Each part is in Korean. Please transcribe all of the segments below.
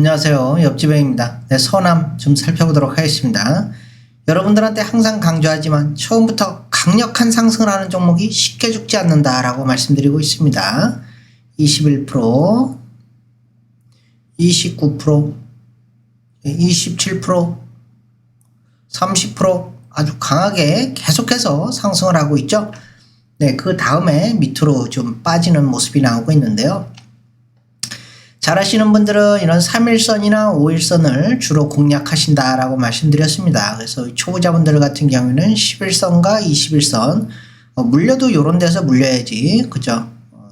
안녕하세요. 옆집행입니다. 네, 서남 좀 살펴보도록 하겠습니다. 여러분들한테 항상 강조하지만 처음부터 강력한 상승을 하는 종목이 쉽게 죽지 않는다라고 말씀드리고 있습니다. 21%, 29%, 27%, 30% 아주 강하게 계속해서 상승을 하고 있죠. 네, 그 다음에 밑으로 좀 빠지는 모습이 나오고 있는데요. 잘 아시는 분들은 이런 3일선이나 5일선을 주로 공략하신다라고 말씀드렸습니다. 그래서 초보자분들 같은 경우에는 11선과 21선, 어, 물려도 요런 데서 물려야지, 그죠? 어,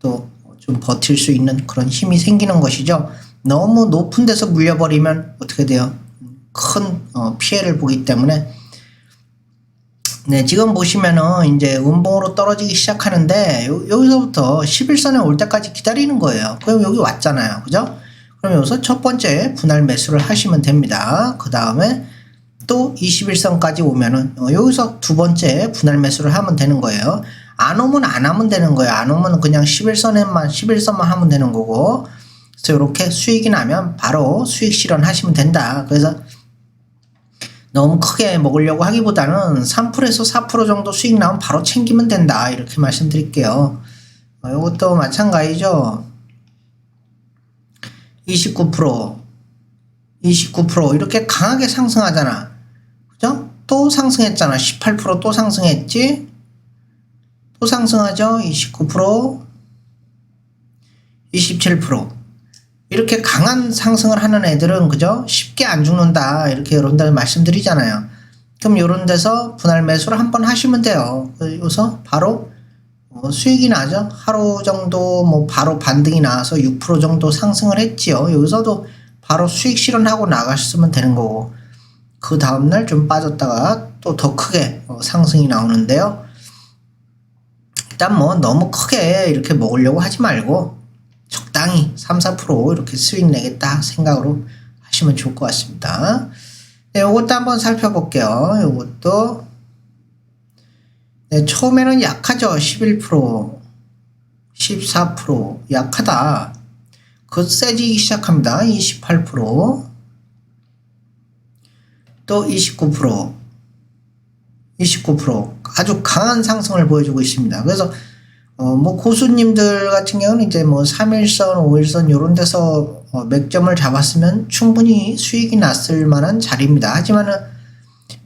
또좀 버틸 수 있는 그런 힘이 생기는 것이죠. 너무 높은 데서 물려버리면 어떻게 돼요? 큰 어, 피해를 보기 때문에 네, 지금 보시면은 이제 음봉으로 떨어지기 시작하는데 요, 여기서부터 11선에 올 때까지 기다리는 거예요. 그럼 여기 왔잖아요. 그죠? 그럼 여기서 첫 번째 분할 매수를 하시면 됩니다. 그 다음에 또 21선까지 오면은 어, 여기서 두 번째 분할 매수를 하면 되는 거예요. 안 오면 안 하면 되는 거예요. 안 오면 그냥 11선에만 11선만 하면 되는 거고. 그래서 이렇게 수익이 나면 바로 수익 실현하시면 된다. 그래서 너무 크게 먹으려고 하기보다는 3%에서 4% 정도 수익 나오면 바로 챙기면 된다. 이렇게 말씀드릴게요. 어, 이것도 마찬가지죠. 29%, 29% 이렇게 강하게 상승하잖아. 그죠? 또 상승했잖아. 18%또 상승했지? 또 상승하죠. 29%, 27%. 이렇게 강한 상승을 하는 애들은 그죠? 쉽게 안 죽는다. 이렇게 여러분들 말씀드리잖아요. 그럼 이런 데서 분할 매수를 한 번 하시면 돼요. 그래서 바로 어, 수익이 나죠. 하루 정도 뭐 바로 반등이 나와서 6% 정도 상승을 했지요. 여기서도 바로 수익 실현하고 나가셨으면 되는 거고 그 다음날 좀 빠졌다가 또 더 크게 어, 상승이 나오는데요. 일단 뭐 너무 크게 이렇게 먹으려고 하지 말고 적당히 3, 4% 이렇게 수익 내겠다 생각으로 하시면 좋을 것 같습니다. 네, 요것도 한번 살펴볼게요. 요것도 네, 처음에는 약하죠. 11%, 14% 약하다. 그 세지기 시작합니다. 28%, 또 29%, 29% 아주 강한 상승을 보여주고 있습니다. 그래서 어, 뭐 고수님들 같은 경우는 이제 뭐 3일선, 5일선 요런 데서 어, 맥점을 잡았으면 충분히 수익이 났을 만한 자리입니다. 하지만은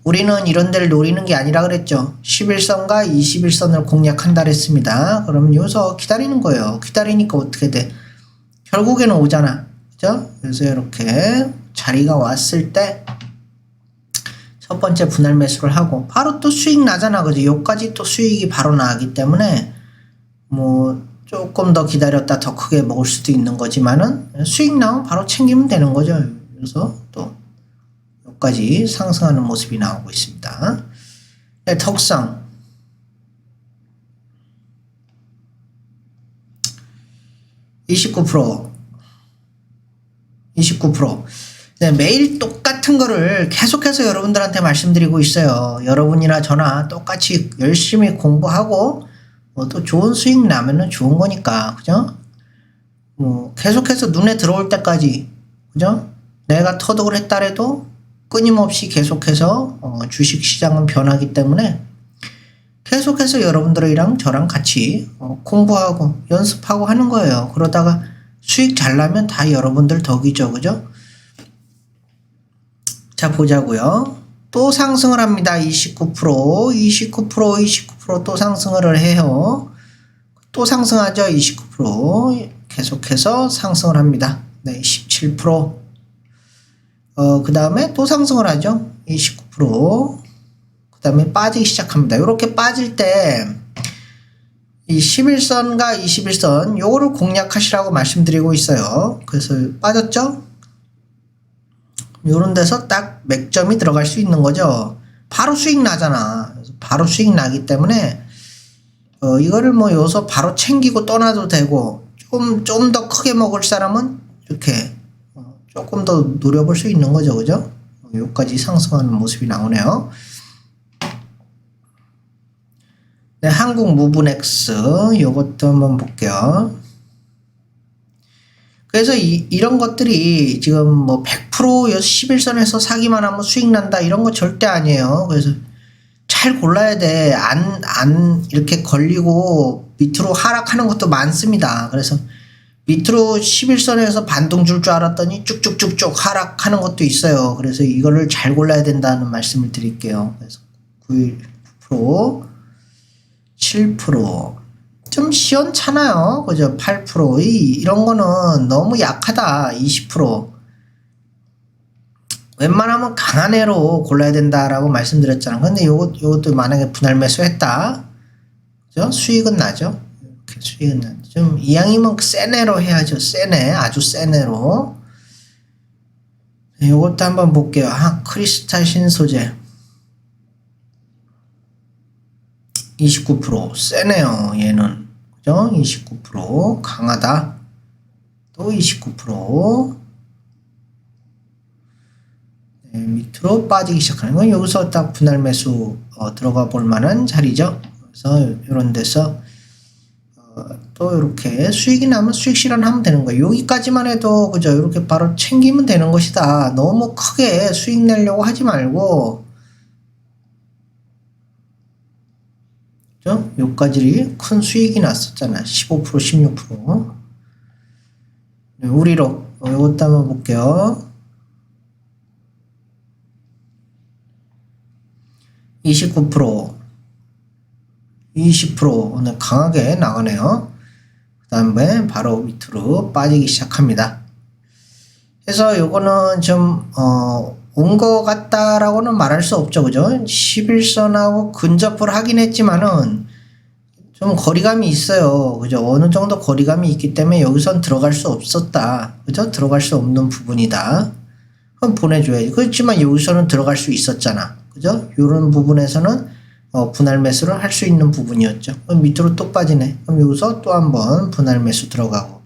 우리는 이런 데를 노리는 게 아니라 그랬죠. 11선과 21선을 공략한다 그랬습니다. 그러면 여기서 기다리는 거예요. 기다리니까 어떻게 돼? 결국에는 오잖아. 그죠? 그래서 이렇게 자리가 왔을 때 첫 번째 분할 매수를 하고 바로 또 수익 나잖아. 그죠? 여기까지 또 수익이 바로 나기 때문에 뭐 조금 더 기다렸다 더 크게 먹을 수도 있는 거지만은 수익 나오면 바로 챙기면 되는 거죠. 그래서 또 여기까지 상승하는 모습이 나오고 있습니다. 네, 턱상 29% 29% 네, 매일 똑같은 거를 계속해서 여러분들한테 말씀드리고 있어요. 여러분이나 저나 똑같이 열심히 공부하고 뭐 또 좋은 수익 나면은 좋은 거니까 그죠? 뭐 계속해서 눈에 들어올 때까지 그죠? 내가 터득을 했다래도 끊임없이 계속해서 어, 주식 시장은 변하기 때문에 계속해서 여러분들이랑 저랑 같이 어, 공부하고 연습하고 하는 거예요. 그러다가 수익 잘 나면 다 여러분들 덕이죠. 그죠? 자, 보자고요. 또 상승을 합니다. 29%, 29%, 29% 또 상승을 해요. 또 상승하죠. 29% 계속해서 상승을 합니다. 네, 17%. 어, 그 다음에 또 상승을 하죠. 29%. 그 다음에 빠지기 시작합니다. 이렇게 빠질 때, 이 11선과 21선, 요거를 공략하시라고 말씀드리고 있어요. 그래서 빠졌죠? 요런 데서 딱 맥점이 들어갈 수 있는 거죠. 바로 수익 나잖아. 바로 수익 나기 때문에, 어, 이거를 뭐 여기서 바로 챙기고 떠나도 되고, 좀, 좀 더 크게 먹을 사람은 이렇게, 어, 조금 더 노려볼 수 있는 거죠. 그죠? 여기까지 상승하는 모습이 나오네요. 네, 한국 무브넥스, 요것도 한번 볼게요. 그래서 이, 이런 것들이 지금 뭐 100% 11선에서 사기만 하면 수익 난다 이런 거 절대 아니에요. 그래서 잘 골라야 돼. 안, 안 이렇게 걸리고 밑으로 하락하는 것도 많습니다. 그래서 밑으로 11선에서 반동 줄 줄 알았더니 쭉쭉쭉쭉 하락하는 것도 있어요. 그래서 이거를 잘 골라야 된다는 말씀을 드릴게요. 그래서 9% 7% 좀 시원찮아요. 그죠? 8%. 이, 이런 거는 너무 약하다. 20%. 웬만하면 강한 애로 골라야 된다라고 말씀드렸잖아. 근데 요것, 요것도 만약에 분할 매수했다. 그죠? 수익은 나죠? 수익은 나죠. 좀 이왕이면 센 애로 해야죠. 센 애. 아주 센 애로. 네, 요것도 한번 볼게요. 아, 크리스탈 신소재. 29% 세네요 얘는. 그죠? 29% 강하다. 또 29% 네, 밑으로 빠지기 시작하는 건 여기서 딱 분할 매수 어, 들어가 볼 만한 자리죠. 그래서 이런 데서 어, 또 이렇게 수익이 나면 수익 실현하면 되는 거예요. 여기까지만 해도 그죠? 이렇게 바로 챙기면 되는 것이다. 너무 크게 수익 내려고 하지 말고 그죠? 요까지 큰 수익이 났었잖아. 15% 16%. 네, 우리로 이것도 한번 볼게요. 29% 20% 오늘 강하게 나가네요. 그 다음에 바로 밑으로 빠지기 시작합니다. 그래서 요거는 좀, 어, 온 것 같다라고는 말할 수 없죠. 그죠? 11선하고 근접을 하긴 했지만은 좀 거리감이 있어요. 그죠? 어느 정도 거리감이 있기 때문에 여기선 들어갈 수 없었다. 그죠? 들어갈 수 없는 부분이다. 그럼 보내줘야지. 그렇지만 여기서는 들어갈 수 있었잖아. 그죠? 요런 부분에서는 어, 분할 매수를 할 수 있는 부분이었죠. 그럼 밑으로 또 빠지네. 그럼 여기서 또 한번 분할 매수 들어가고.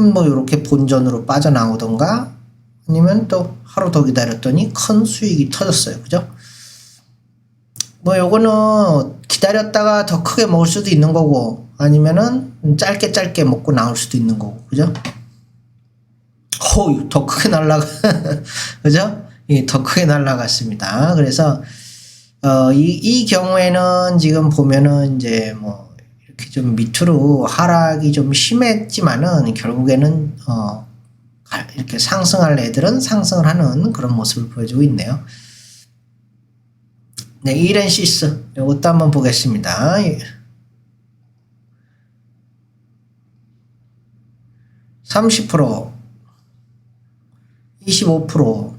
음, 뭐 이렇게 본전으로 빠져나오던가 아니면 또 하루 더 기다렸더니 큰 수익이 터졌어요. 그죠? 뭐 요거는 기다렸다가 더 크게 먹을 수도 있는 거고 아니면은 짧게 짧게 먹고 나올 수도 있는 거고. 그죠? 호우 더 크게 날라가 그죠? 예, 더 크게 날라갔습니다. 그래서 어, 이, 이 경우에는 지금 보면은 이제 뭐 이렇게 좀 밑으로 하락이 좀 심했지만은 결국에는 어, 가- 이렇게 상승할 애들은 상승을 하는 그런 모습을 보여주고 있네요. 네, 이렌시스 이것도 한번 보겠습니다. 30% 25%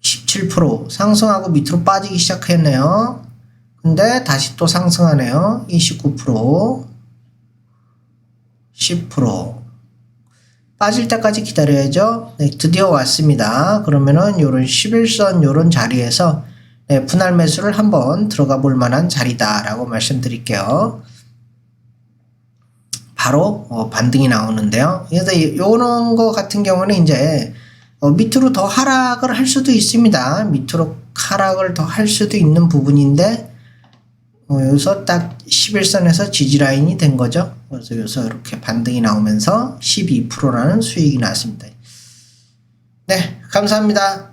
17% 상승하고 밑으로 빠지기 시작했네요. 근데 다시 또 상승하네요. 29% 10% 빠질 때까지 기다려야죠. 네, 드디어 왔습니다. 그러면은 요런 11선 요런 자리에서 네, 분할 매수를 한번 들어가 볼 만한 자리다라고 말씀드릴게요. 바로 어, 반등이 나오는데요. 그래서 이- 요런 거 같은 경우는 이제 어, 밑으로 더 하락을 할 수도 있습니다. 밑으로 하락을 더 할 수도 있는 부분인데 어, 여기서 딱 11선에서 지지라인이 된 거죠. 그래서 여기서 이렇게 반등이 나오면서 12%라는 수익이 났습니다. 네, 감사합니다.